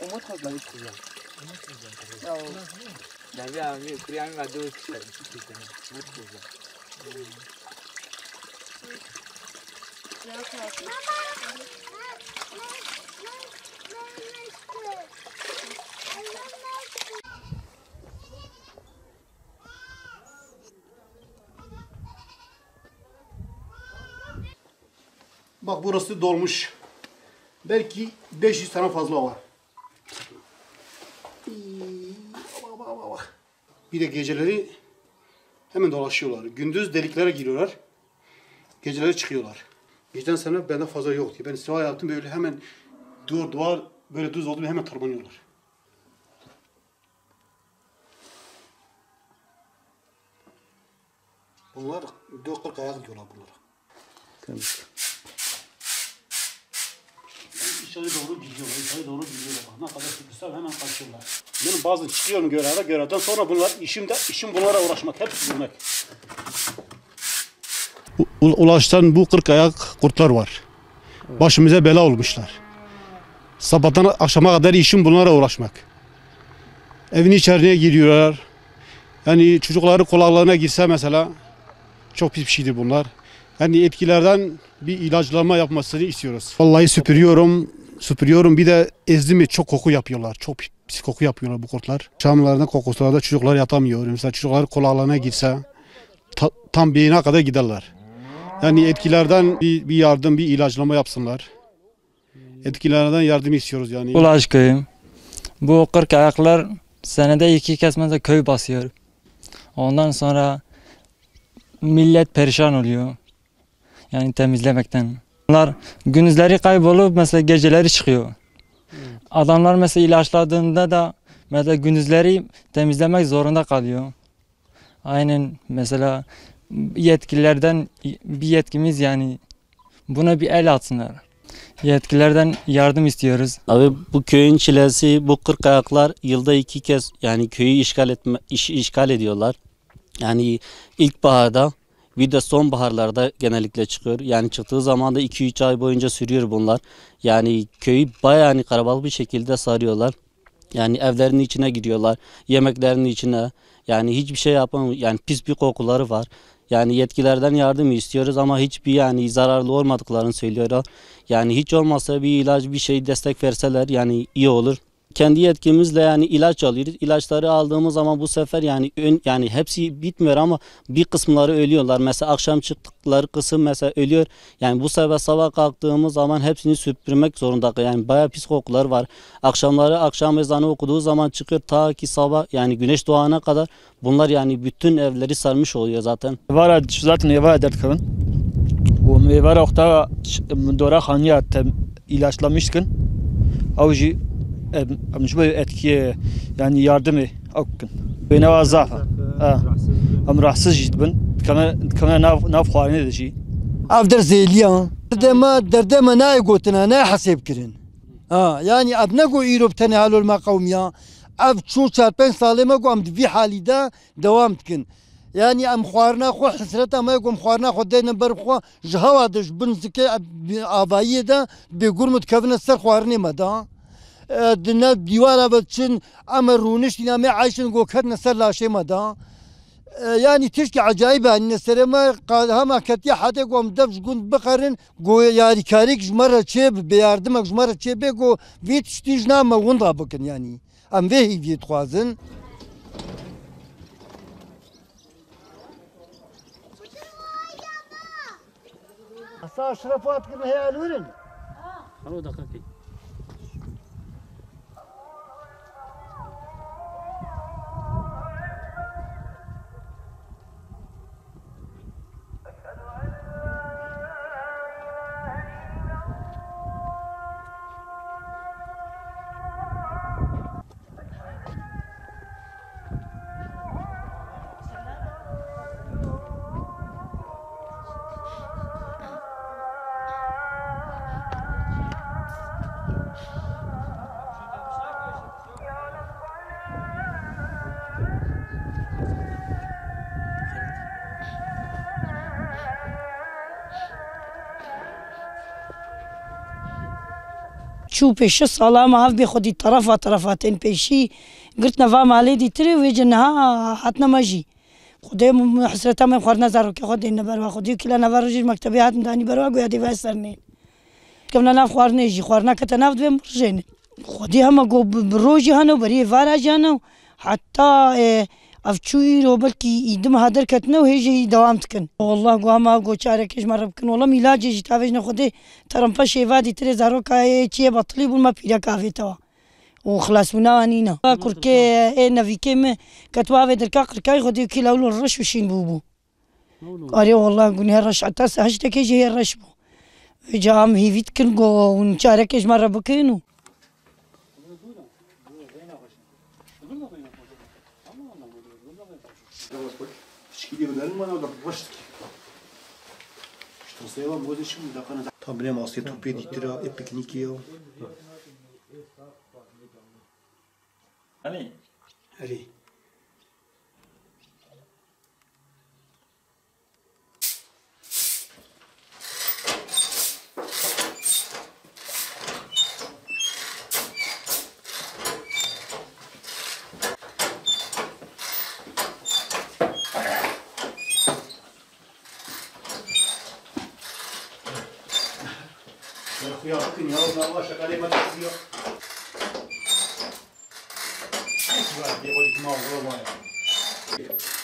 Umut fazla hiç güzel. Umut güzel. Ya o? Nabi abi Kur'an ve iki kişiler. Umut güzel. Bak burası dolmuş. Belki 500 tane fazla var. Bir de geceleri hemen dolaşıyorlar. Gündüz deliklere giriyorlar. Geceleri çıkıyorlar. Geçen sene bende fazla yoktu. Ben istiva yaptım böyle hemen duvar duvar böyle düz oldu hemen tırmanıyorlar. Bunlar dört kırk ayak diyorlar bunlar. Temiz. İçeri doğru gidiyorlar, içeri doğru gidiyorlar. Ne kadar sıkışsa hemen kaçıyorlar. Benim bazen çıkıyorum göreve, görevden sonra bunlar işim de işim bunlara uğraşmak, hepsi bilmek. Ulaştan bu kırk ayak kurtlar var. Başımıza bela olmuşlar. Sabahtan akşama kadar işim bunlara uğraşmak. Evin içerisine giriyorlar. Yani çocukları kulaklarına girse mesela çok pis bir şeydir bunlar. Yani etkilerden bir ilaçlama yapmasını istiyoruz. Vallahi süpürüyorum, süpürüyorum. Bir de ezdi çok koku yapıyorlar. Çok pis koku yapıyorlar bu kurtlar. Şamlarında kokusularda çocuklar yatamıyor. Mesela çocuklar kulaklarına girse ta- tam beyine kadar giderler. Yani etkilerden bir, bir yardım, bir ilaçlama yapsınlar. Etkilerden yardım istiyoruz yani. Ulaş köyüm. Bu 40 ayaklar senede iki kez mesela köy basıyor. Ondan sonra millet perişan oluyor. Yani temizlemekten. Bunlar gündüzleri kaybolup mesela geceleri çıkıyor. Adamlar mesela ilaçladığında da mesela gündüzleri temizlemek zorunda kalıyor. Aynen mesela yetkililerden bir yetkimiz yani buna bir el atsınlar. Yetkililerden yardım istiyoruz. Abi bu köyün çilesi bu kırk ayaklar yılda iki kez yani köyü işgal etme iş, işgal ediyorlar. Yani ilkbaharda de sonbaharlarda genellikle çıkıyor. Yani çıktığı zaman da 2-3 ay boyunca sürüyor bunlar. Yani köyü bayağı hani karabalık bir şekilde sarıyorlar. Yani evlerin içine giriyorlar, yemeklerin içine. Yani hiçbir şey yapamıyor. Yani pis bir kokuları var. Yani yetkilerden yardım istiyoruz ama hiçbir yani zararlı olmadıklarını söylüyorlar. Yani hiç olmazsa bir ilaç bir şey destek verseler yani iyi olur. Kendi yetkimizle yani ilaç alıyoruz. İlaçları aldığımız zaman bu sefer yani ön, yani hepsi bitmiyor ama bir kısımları ölüyorlar. Mesela akşam çıktıkları kısım mesela ölüyor. Yani bu sefer sabah kalktığımız zaman hepsini süpürmek zorunda. Yani bayağı pis kokular var. Akşamları akşam ezanı okuduğu zaman çıkıyor ta ki sabah yani güneş doğana kadar bunlar yani bütün evleri sarmış oluyor zaten. Vara zaten eva dertkevin. O meyvara okta dora haniye ilaçlamışkın. Avcı مجموعة أتكية يعني ياردمي أكن بينما زعفة آه أم رحسز جدبن كمان كمان ناف ناف خواني دشي أفدر زيليان دردما دردما ناي قوتنا ناي حسيب كرن آه يعني أبنقو إيروب تاني هالو المقاومية أب شو شار بين سالمة قو أم دبي حالي دا دوام تكن يعني ام خوارنا خو حسرتا ما يقوم خوارنا خو دين بر خو جهوا دش بنزكي ابايدا بيقول متكفن السر خوارني مدا دنە دیوارە بچن ئەمە ڕوونشتینا مێ عیشن گۆکردە سەر لاشێمەدا. ینی تشکی عجایبانە سەرمە هەما کەتی حاتێک گۆم دەبش گوند بقەرن گۆە یاریکاریک ژمەرە چێ بێاردمە ژمەرە چێ بێ گۆ وی تشتیژ نامە وندا بکن ینی ئەم وێ هیوی خوازن. ساشرەفات کرد هەیە لورن؟ ئەو آه. دقەکەی. چوو پێشە ساڵامە هەڵ بێ خودی تەرەفا تەرەفاتێن پێشی گرتنەوا مالێدی تری وێجنها هاتنەمەژی خدای حسرەتە من خوارد نزارڕکە خۆ دێن نەبەرەوە خودی کلە نەڤژیر مەکتتەبی هاتمدانی بەرەوە گویا دیوای سەرنێن کەم لە ناف خواردنێژی خواردنەکە تە ناو دوێن بژێن خودی هەمە گۆ ڕۆژی هەنەوە بەری ڤراژیانە و حتا آه، ئەفچووی رۆبەرکی ئیدمها دەرکەتنەوە هێژەی دەوام بکەن وله گوما گۆچارەکەش مەڕە بکن وڵە میلاجێژی تاوێژ نەخودێ تەرمپە شێوادی ترێ زارۆکایە چیە بەتلی بوومە پیرە کافێتەوە. وخلاصوناوانینە کورکێ ئێ نەویکێ من کە تواێ دەرکا قرکای خودی کیلا لە ڕەش وشین بوو والله ئەێ وڵا گونێ ڕەش تاسە هەشتەکەی ژێ ڕەش بوو جام هیویت کرد گۆ چارەکەش مەڕە بکەین و чигидагидарин ман одам вашки штосева бозишим дақана тамрем аси тупед итира эпикникио али? Али? Ya bakın ya Allah Allah şakale ma tsiyo. Ay, ya, ya, ya, ya, ya, ya.